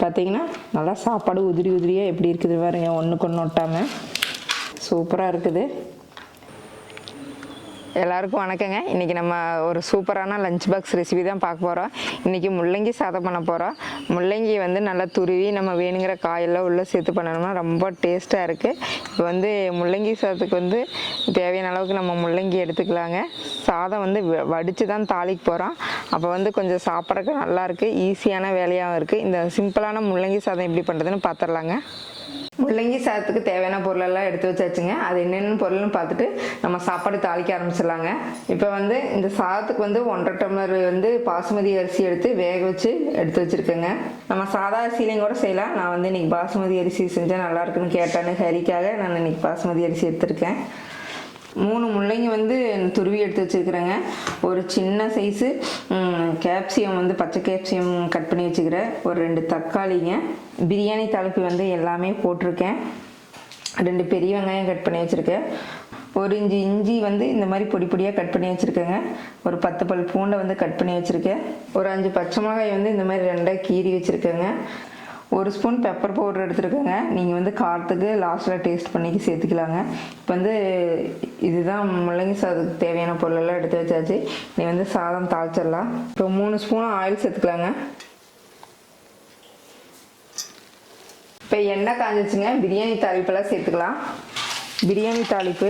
பார்த்தீங்கன்னா நல்லா சாப்பாடு உதிரி உதிரியாக எப்படி இருக்குது பாருங்க. ஒன்றுக்கு ஒன்று ஒட்டாமல் சூப்பராக இருக்குது. எல்லாருக்கும் வணக்கங்க. இன்றைக்கி நம்ம ஒரு சூப்பரான லஞ்ச் பாக்ஸ் ரெசிபி தான் பார்க்க போகிறோம் இன்றைக்கி முள்ளங்கி சாதம் பண்ண போகிறோம் முள்ளங்கி வந்து நல்லா துருவி நம்ம வேணுங்கிற காயெல்லாம் உள்ளே சேர்த்து பண்ணணும்னா ரொம்ப டேஸ்ட்டாக இருக்குது இப்போ வந்து முள்ளங்கி சாதத்துக்கு வந்து தேவையான அளவுக்கு நம்ம முள்ளங்கி எடுத்துக்கலாங்க. சாதம் வந்து வ- வடித்து தான் தாளிக்கு போகிறோம் அப்போ வந்து கொஞ்சம் சாப்பிட்றதுக்கு நல்லாயிருக்கு ஈஸியான வேலையாகவும் இருக்குது இந்த சிம்பிளான முள்ளங்கி சாதம் எப்படி பண்ணுறதுன்னு பார்த்துடலாங்க முள்ளங்கி சாதத்துக்கு தேவையான பொருளெல்லாம் எடுத்து வச்சாச்சுங்க. அது என்னென்ன பொருள்னு பார்த்துட்டு நம்ம சாப்பாடு தாளிக்க ஆரம்பிச்சிடலாங்க. இப்போ வந்து இந்த சாதத்துக்கு வந்து ஒன்றரை டம்ளர் வந்து பாசுமதி அரிசி எடுத்து வேக வச்சு எடுத்து வச்சுருக்கேங்க. நம்ம சாதா அரிசிலையும் கூட செய்யலாம். நான் வந்து இன்றைக்கி பாசுமதி அரிசி செஞ்சால் நல்லா இருக்குன்னு கேட்டான்னு ஹரிக்காக நான் இன்றைக்கி பாசுமதி அரிசி எடுத்திருக்கேன். மூணு முள்ளங்கி வந்து துருவி எடுத்து வச்சுருக்குறேங்க. ஒரு சின்ன சைஸு கேப்சியம் வந்து பச்சை கேப்சியம் கட் பண்ணி வச்சுக்கிறேன் ஒரு ரெண்டு தக்காளிங்க. பிரியாணி தாளிப்பு வந்து எல்லாமே போட்டிருக்கேன். ரெண்டு பெரிய வெங்காயம் கட் பண்ணி வச்சுருக்கேன். ஒரு இஞ்சி இஞ்சி வந்து இந்த மாதிரி பொடி பொடியாக கட் பண்ணி வச்சுருக்கேங்க. ஒரு பத்து பல் பூண்டை வந்து கட் பண்ணி வச்சுருக்கேன். ஒரு அஞ்சு பச்சை மிளகாய் வந்து இந்த மாதிரி ரெண்டாக கீறி வச்சுருக்கேங்க. ஒரு ஸ்பூன் பெப்பர் பவுடர் எடுத்துருக்கேங்க. நீங்கள் வந்து காரத்துக்கு லாஸ்ட்டில் டேஸ்ட் பண்ணிக்கு சேர்த்துக்கலாங்க. இப்போ வந்து இதுதான் முள்ளங்கி சாதத்துக்கு தேவையான பொருளெல்லாம் எடுத்து வச்சாச்சு. நீ வந்து சாதம் தாளிச்சிடலாம். இப்போ மூணு ஸ்பூன் ஆயில் சேர்த்துக்கலாங்க. இப்போ எண்ணெய் காஞ்சிச்சுங்க. பிரியாணி தாளிப்பெல்லாம் சேர்த்துக்கலாம். பிரியாணி தாளிப்பு.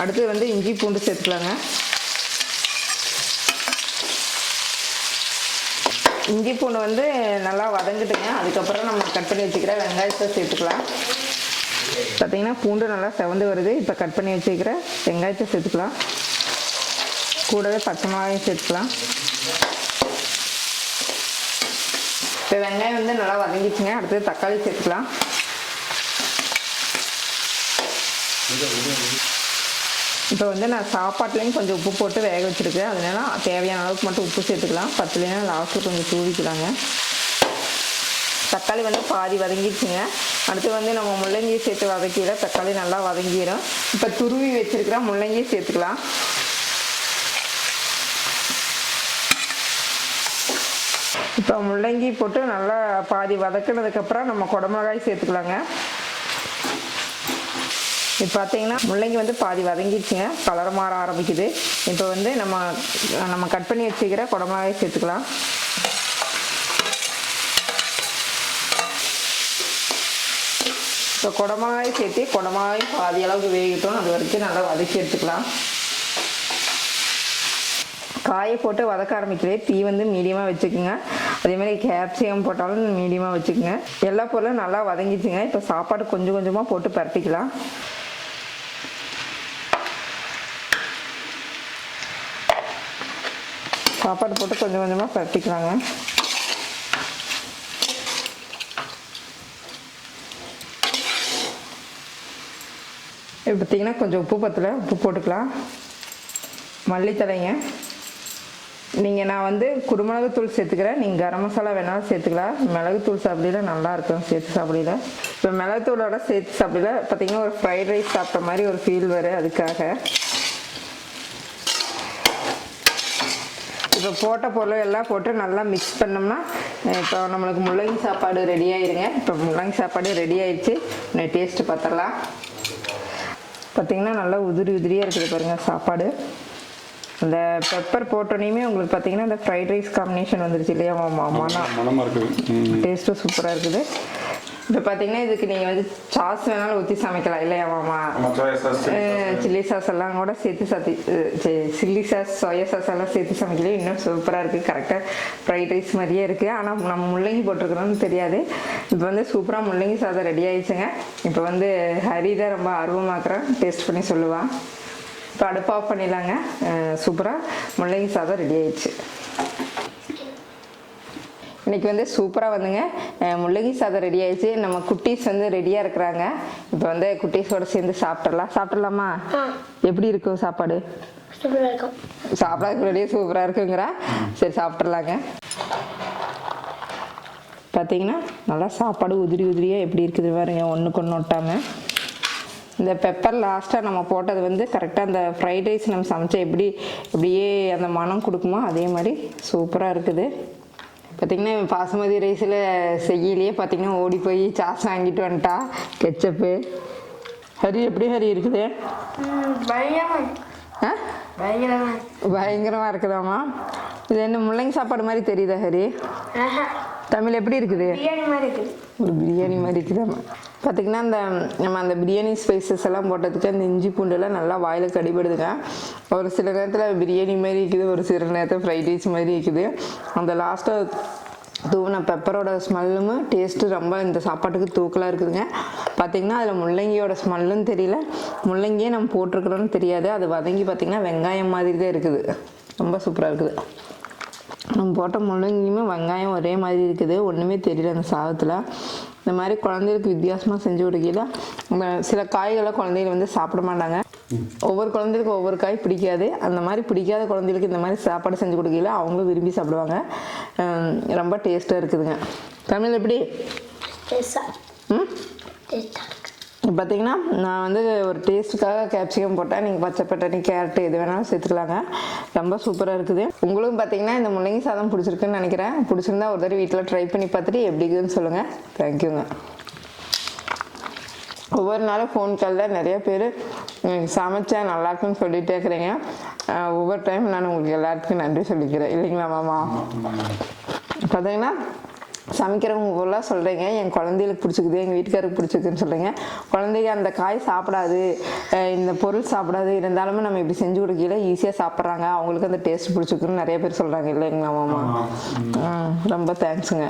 அடுத்து வந்து இஞ்சி பூண்டு சேர்த்துக்கலாங்க. இஞ்சி பூண்டு வந்து நல்லா வதங்கிட்டுங்க அதுக்கப்புறம் நம்ம கட் பண்ணி வச்சுக்கிற வெங்காயத்தை சேர்த்துக்கலாம். பார்த்தீங்கன்னா பூண்டு நல்லா செவந்து வருது. இப்போ கட் பண்ணி வச்சுக்கிற வெங்காயத்தை சேர்த்துக்கலாம். கூடவே பச்சை மிளகாயும் சேர்த்துக்கலாம். இப்போ வெங்காயம் வந்து நல்லா வதங்கிச்சுங்க அடுத்தது தக்காளி சேர்த்துக்கலாம். இப்போ வந்து நான் சாப்பாட்டுலேயும் கொஞ்சம் உப்பு போட்டு வேக வச்சுருக்கேன். அதனால தேவையான அளவுக்கு மட்டும் உப்பு சேர்த்துக்கலாம். பத்துலேயும் லாஸ்ட்டில் கொஞ்சம் தூவிக்கலாங்க. தக்காளி வந்து பாதி வதங்கிடுச்சுங்க. அடுத்து வந்து நம்ம முள்ளங்கியை சேர்த்து வதக்கிட தக்காளி நல்லா வதங்கிடும் இப்போ துருவி வச்சிருக்கிற முள்ளங்கியை சேர்த்துக்கலாம். இப்போ முள்ளங்கி போட்டு நல்லா பாதி வதக்குனதுக்கப்புறம் நம்ம குடமிளகாய் சேர்த்துக்கலாங்க. இப்போ பார்த்தீங்கன்னா முள்ளங்கி வந்து பாதி வதங்கிடுச்சுங்க. கலர் மாற ஆரம்பிக்குது. இப்போ வந்து நம்ம நம்ம கட் பண்ணி வச்சுக்கிற குடமிளகாய் சேர்த்துக்கலாம். இப்போ குடமிளகாய் சேர்த்து குடமிளகாய் பாதி அளவுக்கு வேகட்டும். அது வரைக்கும் நல்லா வதக்கி எடுத்துக்கலாம். காயை போட்டு வதக்க ஆரம்பிக்கிறதே தீ வந்து மீடியமாக வச்சுக்கோங்க. அதே மாதிரி கேப்சிகம் போட்டாலும் மீடியமாக வச்சுக்கோங்க. எல்லா பொருளும் நல்லா வதங்கிச்சுங்க இப்போ சாப்பாடு கொஞ்சம் கொஞ்சமாக போட்டு பரட்டிக்கலாம். சாப்பாடு போட்டு கொஞ்சம் கொஞ்சமாக பரட்டிக்கலாங்க இப்போ பார்த்தீங்கன்னா கொஞ்சம் உப்பு பத்தில் உப்பு போட்டுக்கலாம். மல்லித்தலைங்க நீங்கள் நான் வந்து குருமிளகுத்தூள் சேர்த்துக்கிறேன். நீங்கள் கரம் மசாலா வேணாலும் சேர்த்துக்கலாம். மிளகுத்தூள் சாப்பிடல நல்லா இருக்கும். சேர்த்து சாப்பிடல இப்போ மிளகுத்தூளோட சேர்த்து சாப்பிடல. பார்த்தீங்கன்னா ஒரு ஃப்ரைட் ரைஸ் சாப்பிட்ட மாதிரி ஒரு ஃபீல் வரும் அதுக்காக. இப்போ போட்ட பொருள் எல்லாம் போட்டு நல்லா மிக்ஸ் பண்ணோம்னா இப்போ நம்மளுக்கு முள்ளங்கி சாப்பாடு ரெடி ஆயிருங்க. இப்போ முள்ளங்கி சாப்பாடு ரெடி ஆயிடுச்சு டேஸ்ட்டு பார்த்துடலாம். பார்த்தீங்கன்னா நல்லா உதிரி உதிரியாக இருக்குது பாருங்கள் சாப்பாடு. அந்த பெப்பர் போட்டோனையுமே உங்களுக்கு பார்த்தீங்கன்னா இந்த ஃப்ரைட் ரைஸ் காம்பினேஷன் வந்துருச்சு இல்லையா மனம் மனமா இருக்குது ம். டேஸ்ட்டும் சூப்பராக இருக்குது. இப்போ பார்த்தீங்கன்னா இதுக்கு நீங்கள் வந்து சாஸ் வேணாலும் ஊற்றி சமைக்கலாம். இல்லையா மாமா? சில்லி சாஸ் எல்லாம் கூட சேர்த்து சாத்தி சில்லி சாஸ் சோயா சாஸ் எல்லாம் சேர்த்து சமைக்கல இன்னும் சூப்பராக இருக்குது கரெக்டாக ஃப்ரைட் ரைஸ் மாதிரியே இருக்குது ஆனால் நம்ம முள்ளங்கி போட்டிருக்கிறோம்னு தெரியாது. இப்போ வந்து சூப்பராக முள்ளங்கி சாதம் ரெடி ஆயிடுச்சுங்க. இப்போ வந்து ஹரி தான் ரொம்ப ஆர்வமாக்குறேன். டேஸ்ட் பண்ணி சொல்லுவான் இப்போ அடுப்பு ஆஃப் பண்ணிடலாங்க. சூப்பராக முள்ளங்கி சாதம் ரெடி ஆயிடுச்சு. இன்னைக்கு வந்து சூப்பராக வந்துங்க. அஹ் முள்ளங்கி சாதம் ரெடி ஆயிடுச்சு. நம்ம குட்டீஸ் வந்து ரெடியாக இருக்கிறாங்க. இப்போ வந்து குட்டீஸோட சேர்ந்து சாப்பிட்றலாம் சாப்பிட்றலாமா எப்படி இருக்கும் சாப்பாடு? சூப்பராக இருக்கும். சாப்பிட்றதுக்கு முன்னாடியே சூப்பராக இருக்குங்கிறா. சரி சாப்பிட்றலாங்க பார்த்தீங்கன்னா நல்லா சாப்பாடு உதிரி உதிரியாக எப்படி இருக்குது பாருங்க. ஒன்றுக்கு ஒன்று ஒட்டாமல் இந்த பெப்பர் லாஸ்ட்டாக நம்ம போட்டது வந்து கரெக்டாக அந்த ஃப்ரைட் ரைஸ் நம்ம சமைச்சா எப்படி அப்படியே அந்த மனம் கொடுக்குமோ அதே மாதிரி சூப்பராக இருக்குது. பார்த்தீங்கன்னா பாசுமதி ரைஸில் செய்யலையே பார்த்தீங்கன்னா ஓடி போய் சாஸ் வாங்கிட்டு வந்துட்டா கெச்சப்பு ஹரி எப்படி ஹரி இருக்குது? பயங்கரமாக இருக்குதாம்மா? இது என்ன முள்ளங்கி சாப்பாடு மாதிரி தெரியுதா ஹரி? தமிழ் எப்படி இருக்குது? பிரியாணி மாதிரி இருக்குது. ஒரு பிரியாணி மாதிரி இருக்குதாம்மா? பார்த்திங்கன்னா அந்த நம்ம அந்த பிரியாணி ஸ்பைசஸ் எல்லாம் போட்டதுக்கு அந்த இஞ்சி பூண்டெல்லாம் நல்லா வாயில் கடிபடுதுங்க ஒரு சில நேரத்தில் பிரியாணி மாதிரி இருக்குது ஒரு சில நேரத்தில் ஃப்ரைட் ரைஸ் மாதிரி இருக்குது. அந்த லாஸ்ட்டாக தூவின பெப்பரோட ஸ்மெல்லும் டேஸ்ட்டு ரொம்ப இந்த சாப்பாட்டுக்கு தூக்கலாக இருக்குதுங்க. பார்த்திங்கன்னா அதில் முள்ளங்கியோட ஸ்மெல்லும் தெரியல. முள்ளங்கியே நம்ம போட்டிருக்கிறோன்னு தெரியாது. அது வதங்கி பார்த்திங்கன்னா வெங்காயம் மாதிரி தான் இருக்குது. ரொம்ப சூப்பராக இருக்குது. நம்ம போட்ட முள்ளங்கியுமே வெங்காயம் ஒரே மாதிரி இருக்குது. ஒன்றுமே தெரியல அந்த சாதத்தில். இந்த மாதிரி குழந்தைகளுக்கு வித்தியாசமாக செஞ்சு கொடுக்கல. சில காய்களை குழந்தைகள் வந்து சாப்பிட மாட்டாங்க. ஒவ்வொரு குழந்தைகளுக்கும் ஒவ்வொரு காய் பிடிக்காது. அந்த மாதிரி பிடிக்காத குழந்தைகளுக்கு இந்த மாதிரி சாப்பாடு செஞ்சு கொடுக்கல. அவங்களும் விரும்பி சாப்பிடுவாங்க. ரொம்ப டேஸ்ட்டாக இருக்குதுங்க. தமிழ் எப்படி? ம்? பார்த்தீங்கன்னா நான் வந்து ஒரு டேஸ்ட்டுக்காக கேப்சிகம் போட்டேன் நீங்கள் பச்சை பட்டாணி கேரட்டு எது வேணாலும் சேர்த்துக்கலாங்க. ரொம்ப சூப்பராக இருக்குது. உங்களுக்கும் பார்த்தீங்கன்னா இந்த முள்ளங்கி சாதம் பிடிச்சிருக்குன்னு நினைக்கிறேன். பிடிச்சிருந்தா ஒரு தடவை வீட்டில் ட்ரை பண்ணி பார்த்துட்டு எப்படி இருக்குதுன்னு சொல்லுங்கள் தேங்க்யூங்க ஒவ்வொரு நாளும் ஃபோன் காலில் நிறைய பேர் சமைச்சா நல்லா இருக்குன்னு சொல்லிட்டே இருக்கிறீங்க. ஒவ்வொரு டைம் நான் உங்களுக்கு எல்லாத்துக்கும் நன்றி சொல்லிக்கிறேன். இல்லைங்களா மாமா? பார்த்தீங்கன்னா சமைக்கிறவங்க ஃபுல்லாக சொல்கிறீங்க என் குழந்தைகளுக்கு பிடிச்சிக்குது எங்கள் வீட்டுக்காருக்கு பிடிச்சிருக்குன்னு சொல்கிறீங்க குழந்தைங்க அந்த காய் சாப்பிடாது இந்த பொருள் சாப்பிடாது இருந்தாலுமே நம்ம இப்படி செஞ்சு கொடுக்கல ஈஸியாக சாப்பிட்றாங்க. அவங்களுக்கு அந்த டேஸ்ட் பிடிச்சிருக்குன்னு நிறைய பேர் சொல்கிறாங்க இல்லைங்களா மாமா? ரொம்ப தேங்க்ஸுங்க